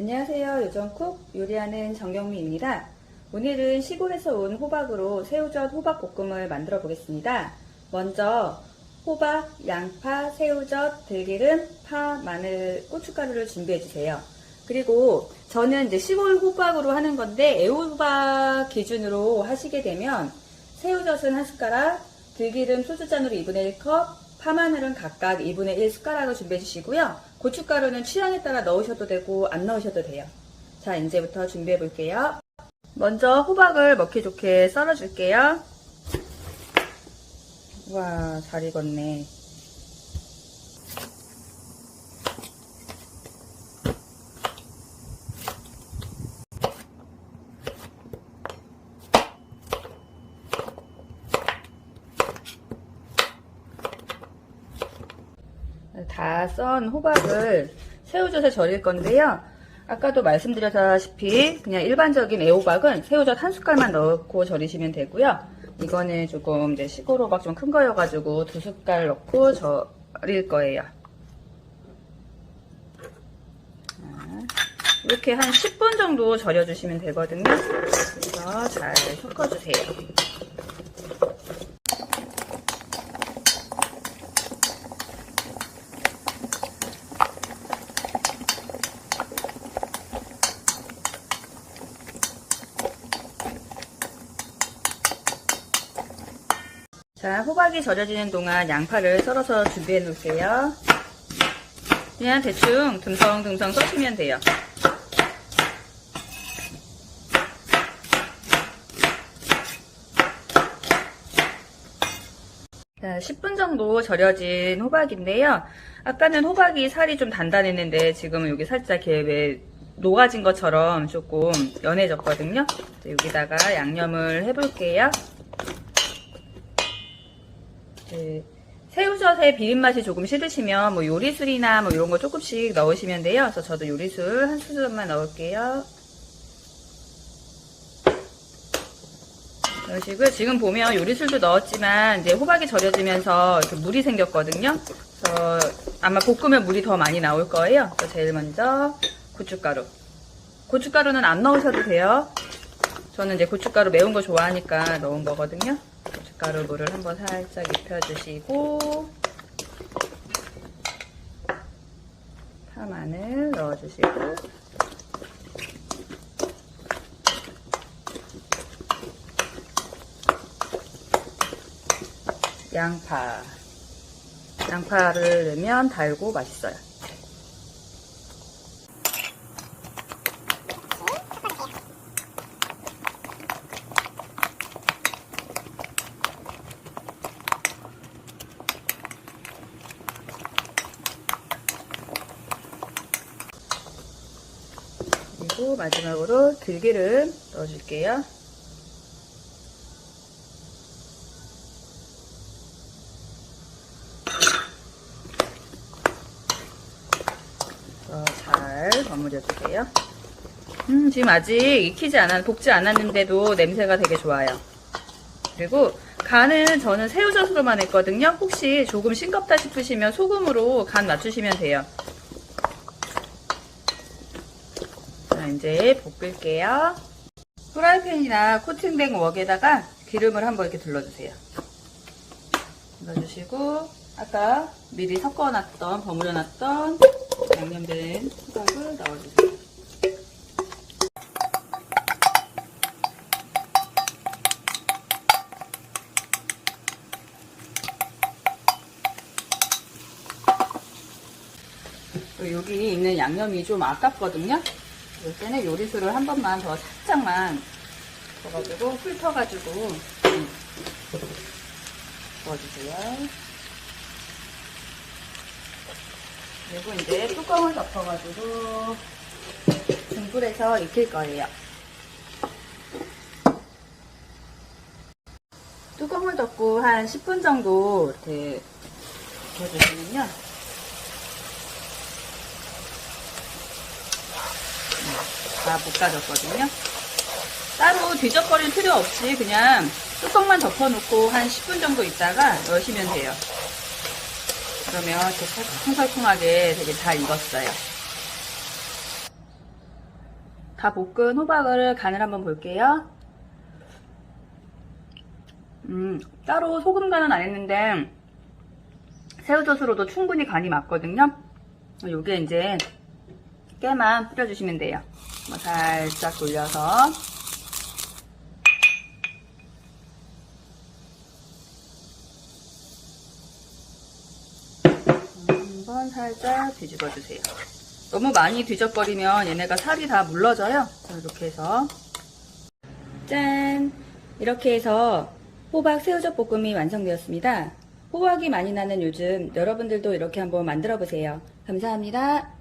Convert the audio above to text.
안녕하세요. 요정쿡 요리하는 정경미입니다. 오늘은 시골에서 온 호박으로 새우젓 호박볶음을 만들어 보겠습니다. 먼저 호박, 양파, 새우젓, 들기름, 파, 마늘, 고춧가루를 준비해 주세요. 그리고 저는 이제 시골 호박으로 하는 건데 애호박 기준으로 하시게 되면 새우젓은 한 숟가락, 들기름 소주잔으로 2분의 1컵, 파마늘은 각각 2분의 1 숟가락을 준비해 주시고요. 고춧가루는 취향에 따라 넣으셔도 되고 안 넣으셔도 돼요. 자, 이제부터 준비해 볼게요. 먼저 호박을 먹기 좋게 썰어 줄게요. 와, 잘 익었네. 다 썬 호박을 새우젓에 절일 건데요. 아까도 말씀드렸다시피 그냥 일반적인 애호박은 새우젓 한 숟갈만 넣고 절이시면 되고요. 이거는 조금 이제 시골 호박 좀 큰 거여가지고 두 숟갈 넣고 절일 거예요. 자, 이렇게 한 10분 정도 절여주시면 되거든요. 그래서 잘 섞어주세요. 자, 호박이 절여지는 동안 양파를 썰어서 준비해 놓을게요. 그냥 대충 듬성듬성 써주면 돼요. 자, 10분 정도 절여진 호박인데요. 아까는 호박이 살이 좀 단단했는데 지금은 여기 살짝 이렇게 왜 녹아진 것처럼 조금 연해졌거든요. 자, 여기다가 양념을 해볼게요. 그 새우젓의 비린맛이 조금 싫으시면 뭐 요리술이나 뭐 이런 거 조금씩 넣으시면 돼요. 그래서 저도 요리술 한 수저만 넣을게요. 넣으시고요. 지금 보면 요리술도 넣었지만 이제 호박이 절여지면서 이렇게 물이 생겼거든요. 그래서 아마 볶으면 물이 더 많이 나올 거예요. 그래서 제일 먼저 고춧가루. 고춧가루는 안 넣으셔도 돼요. 저는 이제 고춧가루 매운 거 좋아하니까 넣은 거거든요. 고춧가루 물을 한번 살짝 입혀주시고 파 마늘 넣어주시고 양파 양파를 넣으면 달고 맛있어요. 그리고 마지막으로 들기름 넣어줄게요. 어, 잘 버무려 주세요. 음, 지금 아직 익히지 않았, 볶지 않았는데도 냄새가 되게 좋아요. 그리고 간은 저는 새우젓으로만 했거든요. 혹시 조금 싱겁다 싶으시면 소금으로 간 맞추시면 돼요. 자, 이제 볶을게요. 프라이팬이나 코팅된 웍에다가 기름을 한번 이렇게 둘러주세요. 넣어주시고 아까 미리 섞어놨던 버무려놨던 양념된 호박을 넣어주세요. 여기 있는 양념이 좀 아깝거든요. 이럴 때는 요리수를 한 번만 더 살짝만 넣어가지고 훑어가지고 음, 넣어주세요. 그리고 이제 뚜껑을 덮어가지고 중불에서 익힐 거예요. 뚜껑을 덮고 한 10분 정도 이렇게 익혀주시면요. 다 볶아졌거든요. 따로 뒤적거릴 필요 없이 그냥 뚜껑만 덮어놓고 한 10분 정도 있다가 넣으시면 돼요. 그러면 이렇게 살짝살짝하게 되게 잘 익었어요. 다 볶은 호박을 간을 한번 볼게요. 음, 따로 소금 간은 안 했는데, 새우젓으로도 충분히 간이 맞거든요. 요게 이제 깨만 뿌려주시면 돼요. 뭐 살짝 돌려서. 한번 살짝 뒤집어 주세요. 너무 많이 뒤적거리면 얘네가 살이 다 물러져요. 자, 이렇게 해서 짠! 이렇게 해서 호박 새우젓 볶음이 완성되었습니다. 호박이 많이 나는 요즘 여러분들도 이렇게 한번 만들어 보세요. 감사합니다.